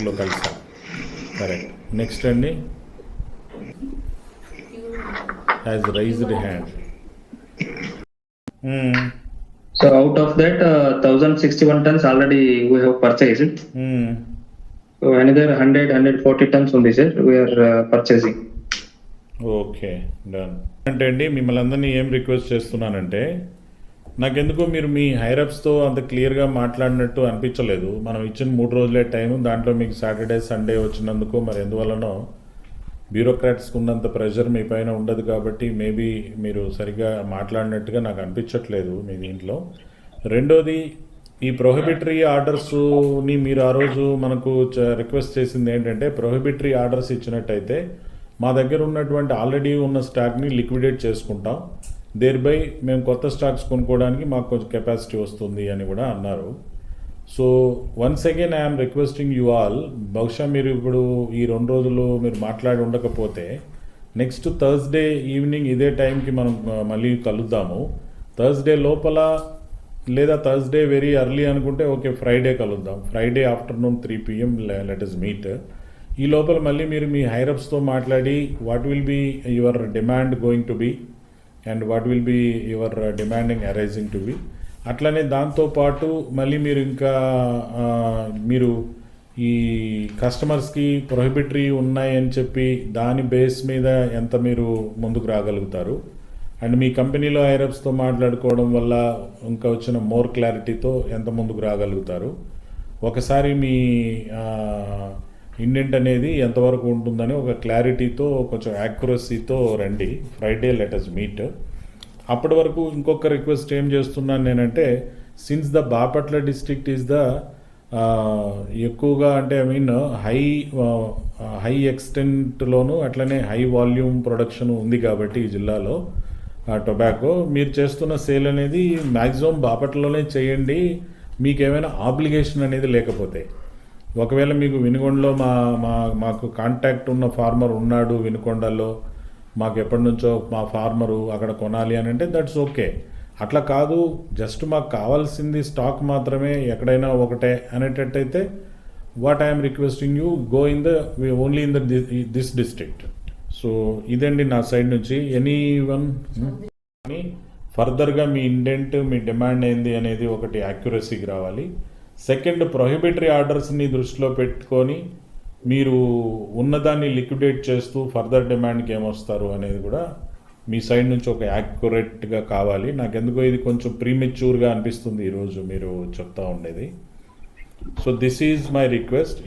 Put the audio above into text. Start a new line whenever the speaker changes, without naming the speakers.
ఆర్లో కలిసా correct next అండి. Has raised hand
so out of that thousand sixty one tons already we
have
so another hundred hundred forty tons ఉంది sir we are purchasing
okay done అంటే అండి మిమ్మల్ని అందరినీ ఏం request చేస్తున్నానంటే నాకెందుకో మీరు మీ హైరప్స్తో అంత క్లియర్గా మాట్లాడినట్టు అనిపించలేదు. మనం ఇచ్చిన మూడు రోజులే టైం దాంట్లో మీకు సాటర్డే సండే వచ్చినందుకు మరి ఎందువలనో బ్యూరోక్రాట్స్కి ఉన్నంత ప్రెషర్ మీ పైన ఉండదు కాబట్టి మేబీ మీరు సరిగ్గా మాట్లాడినట్టుగా నాకు అనిపించట్లేదు మీ దీంట్లో. రెండోది ఈ ప్రొహిబిటరీ ఆర్డర్స్ని మీరు ఆ రోజు మనకు రిక్వెస్ట్ చేసింది ఏంటంటే ప్రొహిబిటరీ ఆర్డర్స్ ఇచ్చినట్టయితే మా దగ్గర ఉన్నటువంటి ఆల్రెడీ ఉన్న స్టాక్ని లిక్విడేట్ చేసుకుంటాం. దేర్ బై మేము కొత్త స్టాక్స్ కొనుక్కోవడానికి మాకు కొంచెం కెపాసిటీ వస్తుంది అని కూడా అన్నారు. So once again I'm requesting you all బహుశా మీరు ఇప్పుడు ఈ రెండు రోజులు మీరు మాట్లాడి ఉండకపోతే నెక్స్ట్ థర్స్డే ఈవినింగ్ ఇదే టైంకి మనం మళ్ళీ కలుద్దాము. థర్స్డే లోపల లేదా థర్స్డే వెరీ ఎర్లీ అనుకుంటే ఓకే ఫ్రైడే కలుద్దాం. Friday afternoon three PM let us meet ఈ లోపల మళ్ళీ మీరు మీ హైరప్స్తో మాట్లాడి what will be your demand going to be and what will be your demanding arising to be అట్లనే దాంతోపాటు మళ్ళీ మీరు ఇంకా మీరు ఈ కస్టమర్స్కి ప్రొహిబిటరీ ఉన్నాయని చెప్పి దాని బేస్ మీద ఎంత మీరు ముందుకు రాగలుగుతారు? అండ్ మీ కంపెనీలో ఐరప్స్తో మాట్లాడుకోవడం వల్ల ఇంకా వచ్చిన మోర్ క్లారిటీతో ఎంత ముందుకు రాగలుగుతారు? ఒకసారి మీ ఇండెంట్ అనేది ఎంతవరకు ఉంటుందని ఒక క్లారిటీతో కొంచెం యాక్యురసీతో రండి. ఫ్రైడే లెటర్స్ మీట్ అప్పటి వరకు ఇంకొక రిక్వెస్ట్ ఏం చేస్తున్నాను నేనంటే since the Bapatla district is the ఎక్కువగా అంటే ఐ మీన్ హై హై ఎక్స్టెంట్లోను అట్లనే హై వాల్యూమ్ ప్రొడక్షన్ ఉంది కాబట్టి ఈ జిల్లాలో టొబాకో మీరు చేస్తున్న సేల్ అనేది మ్యాక్సిమం బాపట్లలోనే చేయండి. మీకు ఏమైనా ఆబ్లిగేషన్ అనేది లేకపోతే. ఒకవేళ మీకు వినుకొండలో మా మా మాకు కాంటాక్ట్ ఉన్న ఫార్మర్ ఉన్నాడు వినుకొండలో మాకు ఎప్పటి నుంచో మా ఫార్మరు అక్కడ కొనాలి అని అంటే దట్స్ ఓకే అట్లా కాదు జస్ట్ మాకు కావాల్సింది స్టాక్ మాత్రమే ఎక్కడైనా ఒకటే అనేటట్టయితే what I'm requesting you go in the only in the this district so ఇదండి నా సైడ్ నుంచి. ఎనీ వన్ కానీ ఫర్దర్గా మీ ఇండెంట్ మీ డిమాండ్ ఏంది అనేది ఒకటి యాక్యురసీకి రావాలి. సెకండ్ ప్రొహిబిటరీ ఆర్డర్స్ని దృష్టిలో పెట్టుకొని మీరు ఉన్నదాన్ని లిక్విడేట్ చేస్తూ ఫర్దర్ డిమాండ్కి ఏమొస్తారు అనేది కూడా మీ సైడ్ నుంచి ఒక యాక్యురేట్గా కావాలి. నాకెందుకో ఇది కొంచెం ప్రీమెచ్యూర్గా అనిపిస్తుంది ఈరోజు మీరు చెప్తా ఉండేది. So this is my request.